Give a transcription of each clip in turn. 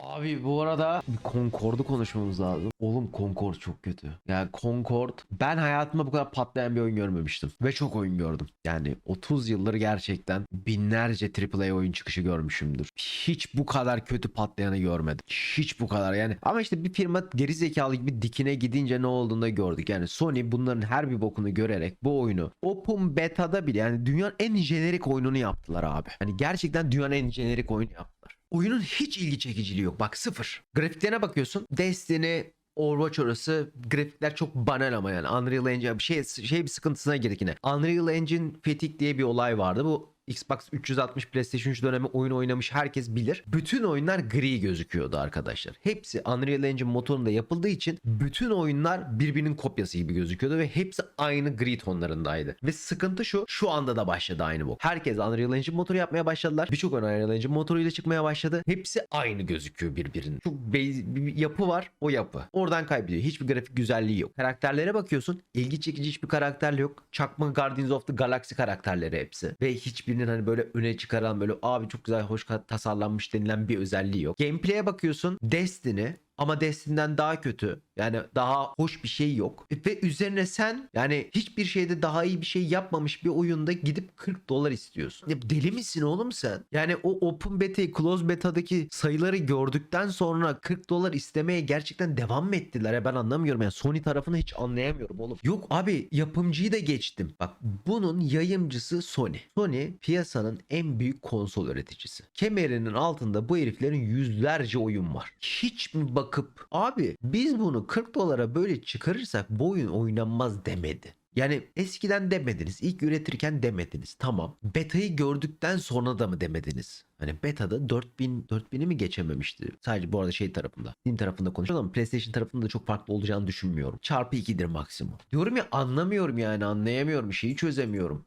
Abi bu arada bir Concord'u konuşmamız lazım. Oğlum Concord çok kötü. Yani Concord ben hayatımda bu kadar patlayan bir oyun görmemiştim. Ve çok oyun gördüm. Yani 30 yıldır gerçekten binlerce AAA oyun çıkışı görmüşümdür. Hiç bu kadar kötü patlayanı görmedim. Hiç bu kadar yani. Ama işte bir firma geri zekalı gibi dikine gidince ne olduğunu da gördük. Yani Sony bunların her bir bokunu görerek bu oyunu Open Beta'da bile yani dünyanın en jenerik oyununu yaptılar abi. Hani gerçekten dünyanın en jenerik oyunu yaptılar. Oyunun hiç ilgi çekiciliği yok. Bak sıfır. Grafiklerine bakıyorsun. Destiny, Overwatch orası grafikler çok banal ama yani Unreal Engine bir şey şey bir sıkıntısına girdik yine. Unreal Engine fatigue diye bir olay vardı. Bu Xbox 360 PlayStation 3 dönemi oyun oynamış herkes bilir. Bütün oyunlar gri gözüküyordu arkadaşlar. Hepsi Unreal Engine motorunda yapıldığı için bütün oyunlar birbirinin kopyası gibi gözüküyordu ve hepsi aynı gri tonlarındaydı. Ve sıkıntı şu, şu anda da başladı aynı bu. Herkes Unreal Engine motoru yapmaya başladılar. Birçok oyun Unreal Engine motoruyla çıkmaya başladı. Hepsi aynı gözüküyor birbirinin. Çok bir yapı var, o yapı. Oradan kaybediyor. Hiçbir grafik güzelliği yok. Karakterlere bakıyorsun, ilgi çekici hiçbir karakter yok. Çakma Guardians of the Galaxy karakterleri hepsi. Ve hiçbirinin hani böyle öne çıkaran böyle abi çok güzel hoş tasarlanmış denilen bir özelliği yok. Gameplay'e bakıyorsun Destiny ama Destiny'den daha kötü. Yani daha hoş bir şey yok. Ve üzerine sen yani hiçbir şeyde daha iyi bir şey yapmamış bir oyunda gidip 40 dolar istiyorsun. Ya deli misin oğlum sen? Yani o open beta, close beta'daki sayıları gördükten sonra 40 dolar istemeye gerçekten devam mı ettiler? Ya ben anlamıyorum. Yani Sony tarafını hiç anlayamıyorum oğlum. Yok abi yapımcıyı da geçtim. Bak bunun yayımcısı Sony. Sony piyasanın en büyük konsol üreticisi. Kemerinin altında bu heriflerin yüzlerce oyun var. Hiç mi bakıp abi biz bunu 40 dolara böyle çıkarırsak bu oyun oynanmaz demedi. Yani eskiden demediniz. ilk üretirken demediniz. Tamam. Beta'yı gördükten sonra da mı demediniz? Hani beta'da 4000 4000'i mi geçememişti? Sadece bu arada şey tarafında. Steam tarafında konuşuyorum ama PlayStation tarafında da çok farklı olacağını düşünmüyorum. Çarpı 2'dir maksimum. Diyorum ya anlamıyorum yani anlayamıyorum. Şeyi çözemiyorum.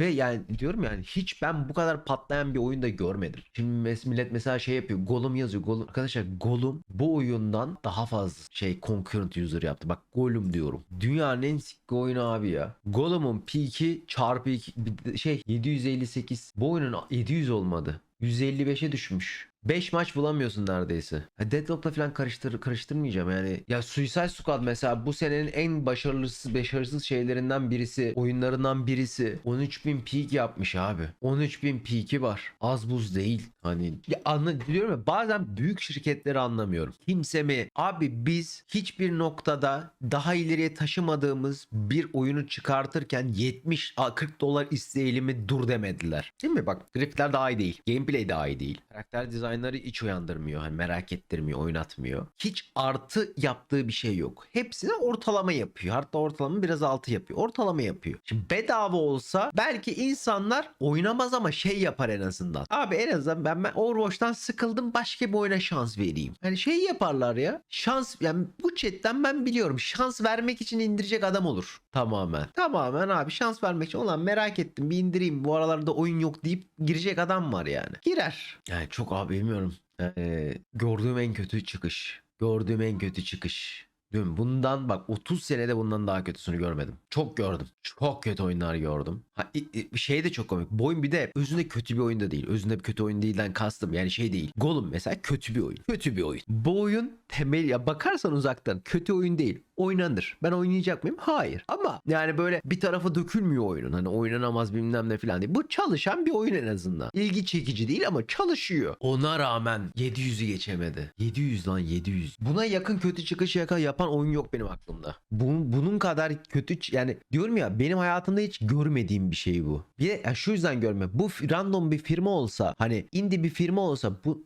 Ve yani diyorum yani hiç ben bu kadar patlayan bir oyun da görmedim. Şimdi mes- millet mesela şey yapıyor. Gollum yazıyor. Gollum. Arkadaşlar Gollum bu oyundan daha fazla şey concurrent user yaptı. Bak Gollum diyorum. Dünyanın en sikki oyunu abi ya. Gollum'un peak'i çarpı 2 şey 758. Bu oyunun 700 olmadı. 155'e düşmüş. 5 maç bulamıyorsun neredeyse. Ha, Deadlock'la falan karıştır karıştırmayacağım yani. Ya Suicide Squad mesela bu senenin en başarısız başarısız şeylerinden birisi, oyunlarından birisi. 13.000 peak yapmış abi. 13.000 peak'i var. Az buz değil. Hani ya anla diyorum ya bazen büyük şirketleri anlamıyorum. Kimse mi? Abi biz hiçbir noktada daha ileriye taşımadığımız bir oyunu çıkartırken 70 a, 40 dolar isteyelim mi dur demediler. Değil mi? Bak grafikler daha iyi değil. Gameplay daha iyi değil. Karakter dizaynları iç uyandırmıyor. Hani merak ettirmiyor, oynatmıyor. Hiç artı yaptığı bir şey yok. Hepsine ortalama yapıyor. Hatta ortalama biraz altı yapıyor. Ortalama yapıyor. Şimdi bedava olsa belki insanlar oynamaz ama şey yapar en azından. Abi en azından ben, ben Overwatch'tan sıkıldım başka bir oyuna şans vereyim. Hani şey yaparlar ya. Şans yani bu chatten ben biliyorum. Şans vermek için indirecek adam olur. Tamamen. Tamamen abi şans vermek için. Ulan merak ettim bir indireyim. Bu aralarda oyun yok deyip girecek adam var yani. Girer. Yani çok abi bilmiyorum. Ee, gördüğüm en kötü çıkış. Gördüğüm en kötü çıkış. Diyorum bundan bak 30 senede bundan daha kötüsünü görmedim. Çok gördüm. Çok kötü oyunlar gördüm. Ha, şey de çok komik. Bu oyun bir de özünde kötü bir oyun da değil. Özünde bir kötü oyun değilden kastım. Yani şey değil. Gollum mesela kötü bir oyun. Kötü bir oyun. Bu oyun temel ya bakarsan uzaktan kötü oyun değil. Oynanır. Ben oynayacak mıyım? Hayır. Ama yani böyle bir tarafa dökülmüyor oyunun. Hani oynanamaz bilmem ne falan değil. Bu çalışan bir oyun en azından. İlgi çekici değil ama çalışıyor. Ona rağmen 700'ü geçemedi. 700 lan 700. Buna yakın kötü çıkış yaka yapan oyun yok benim aklımda. Bunun, bunun kadar kötü yani diyorum ya benim hayatımda hiç görmediğim bir şey bu. Bir de ya şu yüzden görme. Bu random bir firma olsa hani indie bir firma olsa bu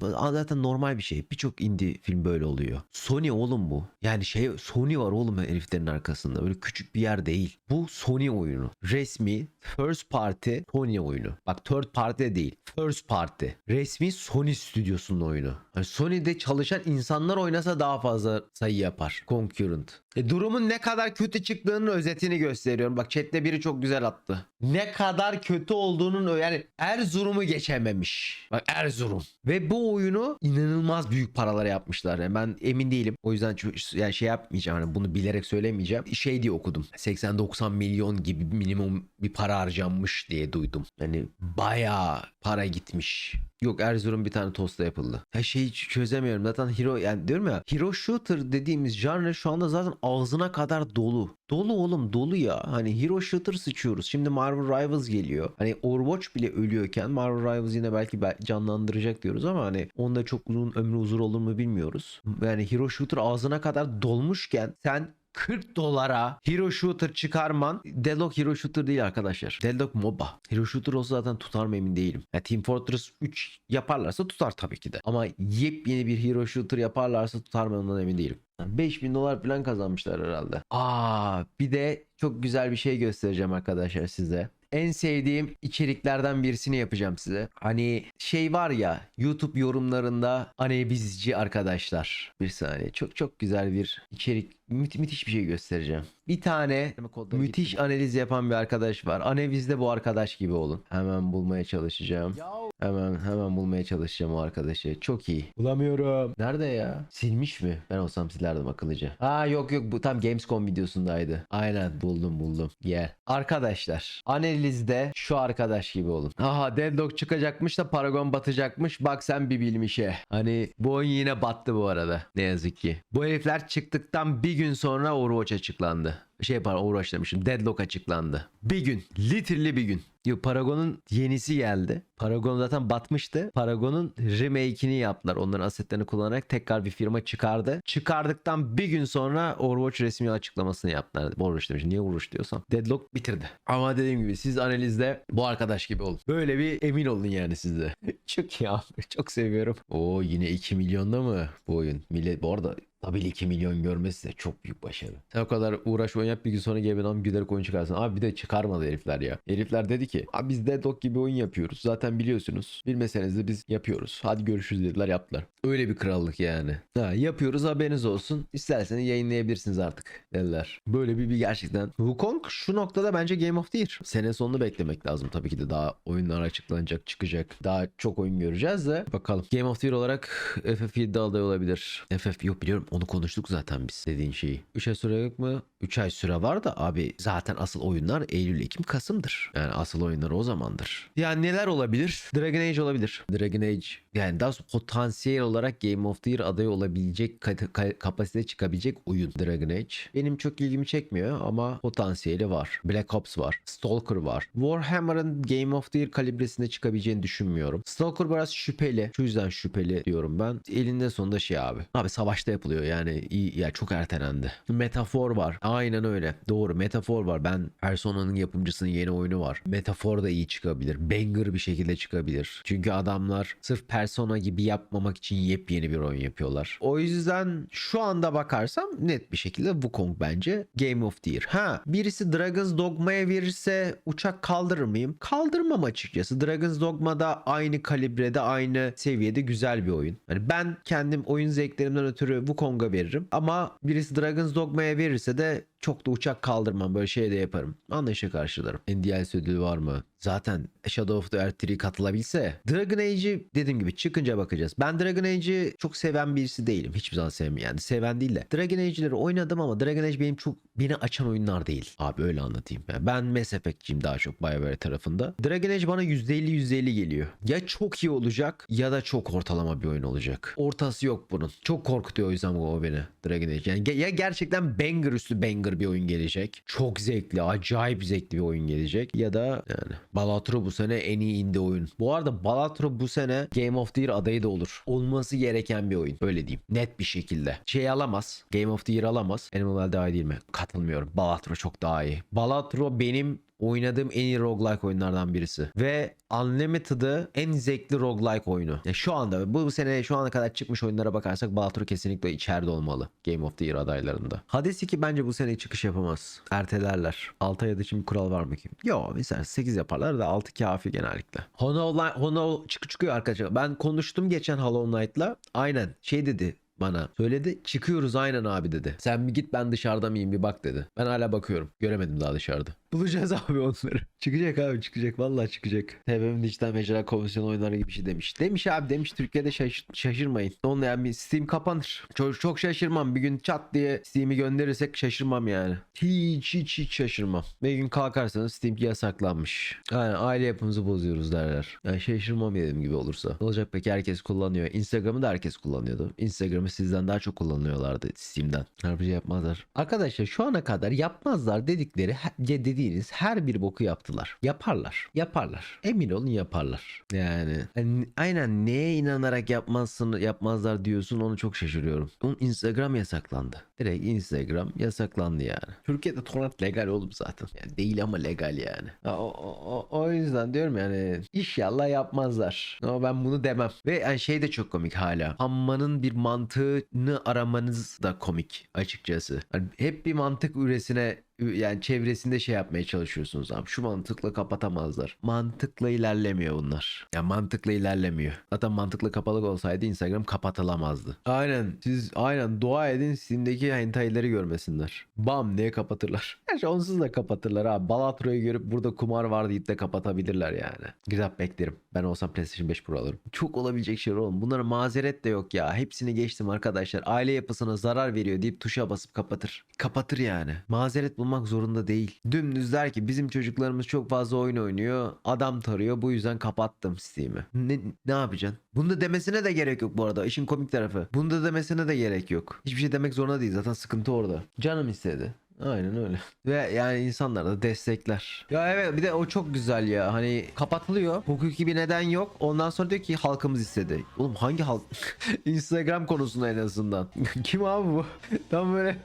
zaten normal bir şey. Birçok indie film böyle oluyor. Sony oğlum bu. Yani şey Sony var oğlum heriflerin arkasında. Böyle küçük bir yer değil. Bu Sony oyunu. Resmi first party Sony oyunu. Bak third party de değil. First party. Resmi Sony stüdyosunun oyunu. Hani Sony'de çalışan insanlar oynasa daha fazla sayı yapar. Concurrent. E, durumun ne kadar kötü çıktığının özetini gösteriyorum. Bak chatte biri çok güzel attı. Ne kadar kötü olduğunun yani Erzurum'u geçememiş. Bak Erzurum. Ve bu oyunu inanılmaz büyük paralara yapmışlar. Yani ben emin değilim. O yüzden yani şey yapmayacağım. Hani bunu bilerek söylemeyeceğim. Şey diye okudum. 80-90 milyon gibi minimum bir para harcanmış diye duydum. Yani bayağı para gitmiş. Yok Erzurum bir tane tosta yapıldı. Ya şeyi çözemiyorum. Zaten hero yani diyorum ya hero shooter dediğimiz genre şu anda zaten ağzına kadar dolu. Dolu oğlum dolu ya. Hani hero shooter sıçıyoruz. Şimdi Marvel Rivals geliyor. Hani Overwatch bile ölüyorken Marvel Rivals yine belki bel- canlandıracak diyoruz ama hani onda çok uzun ömrü uzun olur mu bilmiyoruz. Yani hero shooter ağzına kadar dolmuşken sen 40 dolara Hero Shooter çıkarman Deadlock Hero Shooter değil arkadaşlar. Deadlock MOBA. Hero Shooter olsa zaten tutar mı emin değilim. Ya Team Fortress 3 yaparlarsa tutar tabii ki de. Ama yepyeni bir Hero Shooter yaparlarsa tutar mı ondan emin değilim. 5000 dolar falan kazanmışlar herhalde. Aa bir de çok güzel bir şey göstereceğim arkadaşlar size. En sevdiğim içeriklerden birisini yapacağım size. Hani şey var ya YouTube yorumlarında analizci arkadaşlar. Bir saniye çok çok güzel bir içerik müth- müthiş bir şey göstereceğim. Bir tane müthiş analiz yapan bir arkadaş var. Analizde bu arkadaş gibi olun. Hemen bulmaya çalışacağım. Hemen hemen bulmaya çalışacağım o arkadaşı. Çok iyi. Bulamıyorum. Nerede ya? Silmiş mi? Ben olsam silerdim akıllıca. Aa yok yok bu tam Gamescom videosundaydı. Aynen buldum buldum. Gel. Arkadaşlar analizde şu arkadaş gibi olun. Aha Deadlock çıkacakmış da Paragon batacakmış. Bak sen bir bilmişe. Hani bu oyun yine battı bu arada. Ne yazık ki. Bu herifler çıktıktan bir gün sonra Overwatch açıklandı. Şey pardon Overwatch demişim. Deadlock açıklandı. Bir gün. Literally bir gün. Yo, Paragon'un yenisi geldi. Paragon zaten batmıştı. Paragon'un remake'ini yaptılar. Onların asetlerini kullanarak tekrar bir firma çıkardı. Çıkardıktan bir gün sonra Overwatch resmi açıklamasını yaptılar. Overwatch demişim. Niye Overwatch diyorsam. Deadlock bitirdi. Ama dediğim gibi siz analizde bu arkadaş gibi olun. Böyle bir emin olun yani sizde. Çok iyi abi. Çok seviyorum. Oo yine 2 milyonda mı bu oyun? Millet bu arada Tabii 2 milyon görmesi de çok büyük başarı. Sen o kadar uğraş oyun yap bir gün sonra gel adam gülerek oyun çıkarsın. Abi bir de çıkarmadı herifler ya. Herifler dedi ki abi biz Deadlock gibi oyun yapıyoruz. Zaten biliyorsunuz. Bilmeseniz de biz yapıyoruz. Hadi görüşürüz dediler yaptılar. Öyle bir krallık yani. Ha, yapıyoruz haberiniz olsun. İsterseniz yayınlayabilirsiniz artık dediler. Böyle bir, bir gerçekten. Wukong şu noktada bence Game of the Year. Sene sonunu beklemek lazım tabii ki de. Daha oyunlar açıklanacak çıkacak. Daha çok oyun göreceğiz de. Bakalım. Game of the Year olarak FF7 aday olabilir. FF yok biliyorum onu konuştuk zaten biz dediğin şeyi. 3 ay süre yok mu? 3 ay süre var da abi zaten asıl oyunlar Eylül, Ekim, Kasım'dır. Yani asıl oyunlar o zamandır. Yani neler olabilir? Dragon Age olabilir. Dragon Age yani daha potansiyel olarak Game of the Year adayı olabilecek ka- ka- kapasite çıkabilecek oyun Dragon Age. Benim çok ilgimi çekmiyor ama potansiyeli var. Black Ops var. Stalker var. Warhammer'ın Game of the Year kalibresinde çıkabileceğini düşünmüyorum. Stalker biraz şüpheli. Şu yüzden şüpheli diyorum ben. Elinde sonunda şey abi. Abi savaşta yapılıyor yani iyi ya çok ertelendi. Metafor var. Aynen öyle. Doğru. Metafor var. Ben Persona'nın yapımcısının yeni oyunu var. Metafor da iyi çıkabilir. Banger bir şekilde çıkabilir. Çünkü adamlar sırf Persona gibi yapmamak için yepyeni bir oyun yapıyorlar. O yüzden şu anda bakarsam net bir şekilde Wukong bence Game of the Year. Ha birisi Dragon's Dogma'ya verirse uçak kaldırır mıyım? Kaldırmam açıkçası. Dragon's Dogma'da aynı kalibrede aynı seviyede güzel bir oyun. Yani ben kendim oyun zevklerimden ötürü Wukong'a veririm. Ama birisi Dragon's Dogma'ya verirse de çok da uçak kaldırmam. Böyle şey de yaparım. Anlayışa karşılarım. NDLC ödülü var mı? Zaten Shadow of the Earth 3 katılabilse. Dragon Age'i dediğim gibi çıkınca bakacağız. Ben Dragon Age'i çok seven birisi değilim. Hiçbir zaman sevmiyorum yani. Seven değil de. Dragon Age'leri oynadım ama Dragon Age benim çok beni açan oyunlar değil. Abi öyle anlatayım. Yani ben Mass Effect'ciyim daha çok BioWare tarafında. Dragon Age bana %50 %50 geliyor. Ya çok iyi olacak ya da çok ortalama bir oyun olacak. Ortası yok bunun. Çok korkutuyor o yüzden o beni. Dragon Age. Yani ya gerçekten banger üstü banger bir oyun gelecek. Çok zevkli, acayip zevkli bir oyun gelecek. Ya da yani Balatro bu sene en iyi indie oyun. Bu arada Balatro bu sene Game of the Year adayı da olur. Olması gereken bir oyun. Öyle diyeyim. Net bir şekilde. Şey alamaz. Game of the Year alamaz. Animal daha iyi değil mi? Katılmıyorum. Balatro çok daha iyi. Balatro benim oynadığım en iyi roguelike oyunlardan birisi. Ve Unlimited'ı en zevkli roguelike oyunu. Ya şu anda bu sene şu ana kadar çıkmış oyunlara bakarsak Balatro kesinlikle içeride olmalı. Game of the Year adaylarında. Hades 2 bence bu sene çıkış yapamaz. Ertelerler. 6 ayda bir kural var mı ki? Yo mesela 8 yaparlar da 6 kafi genellikle. Knight, Hollow çık çıkıyor arkadaşlar. Ben konuştum geçen Hollow Knight'la. Aynen şey dedi bana söyledi. Çıkıyoruz aynen abi dedi. Sen bir git ben dışarıda mıyım bir bak dedi. Ben hala bakıyorum. Göremedim daha dışarıda. Bulacağız abi onları. Çıkacak abi çıkacak. Vallahi çıkacak. TBM'in dijital mecra komisyon oyunları gibi bir şey demiş. Demiş abi demiş Türkiye'de şaş- şaşırmayın. Onun yani bir Steam kapanır. Çok, çok şaşırmam. Bir gün çat diye Steam'i gönderirsek şaşırmam yani. Hiç hiç hiç şaşırmam. Bir gün kalkarsanız Steam yasaklanmış. Yani aile yapımızı bozuyoruz derler. Yani şaşırmam dediğim gibi olursa. Ne olacak peki herkes kullanıyor. Instagram'ı da herkes kullanıyordu. Instagram'ı sizden daha çok kullanıyorlardı Steam'den. Her bir şey yapmazlar. Arkadaşlar şu ana kadar yapmazlar dedikleri he- dediğiniz her bir boku yaptılar. Yaparlar. Yaparlar. Emin olun yaparlar. Yani hani aynen neye inanarak yapmazsın yapmazlar diyorsun onu çok şaşırıyorum. Onun Instagram yasaklandı. Direkt Instagram yasaklandı yani. Türkiye'de torrent legal oğlum zaten. Yani değil ama legal yani. O, o, o, o yüzden diyorum yani inşallah yapmazlar. Ama ben bunu demem. Ve yani şey de çok komik hala. Hammanın bir mantığını aramanız da komik açıkçası. Hani hep bir mantık üresine yani çevresinde şey yapmaya çalışıyorsunuz abi. Şu mantıkla kapatamazlar. Mantıkla ilerlemiyor bunlar. Ya mantıkla ilerlemiyor. Zaten mantıkla kapalı olsaydı Instagram kapatılamazdı. Aynen. Siz aynen dua edin Steam'deki hentaileri görmesinler. Bam diye kapatırlar. Gerçi onsuz da kapatırlar abi. Balatro'yu görüp burada kumar var deyip de kapatabilirler yani. Güzel beklerim. Ben olsam PlayStation 5 Pro alırım. Çok olabilecek şeyler oğlum. Bunlara mazeret de yok ya. Hepsini geçtim arkadaşlar. Aile yapısına zarar veriyor deyip tuşa basıp kapatır. Kapatır yani. Mazeret bulmak zorunda değil. Dümdüz der ki bizim çocuklarımız çok fazla oyun oynuyor. Adam tarıyor. Bu yüzden kapattım Steam'i. Ne, ne yapacaksın? Bunu da demesine de gerek yok bu arada. İşin komik tarafı. Bunu da demesine de gerek yok. Hiçbir şey demek zorunda değil. Zaten sıkıntı orada. Canım istedi. Aynen öyle. Ve yani insanlar da destekler. Ya evet bir de o çok güzel ya. Hani kapatılıyor. Hukuki bir neden yok. Ondan sonra diyor ki halkımız istedi. Oğlum hangi halk? Instagram konusunda en azından. Kim abi bu? Tam böyle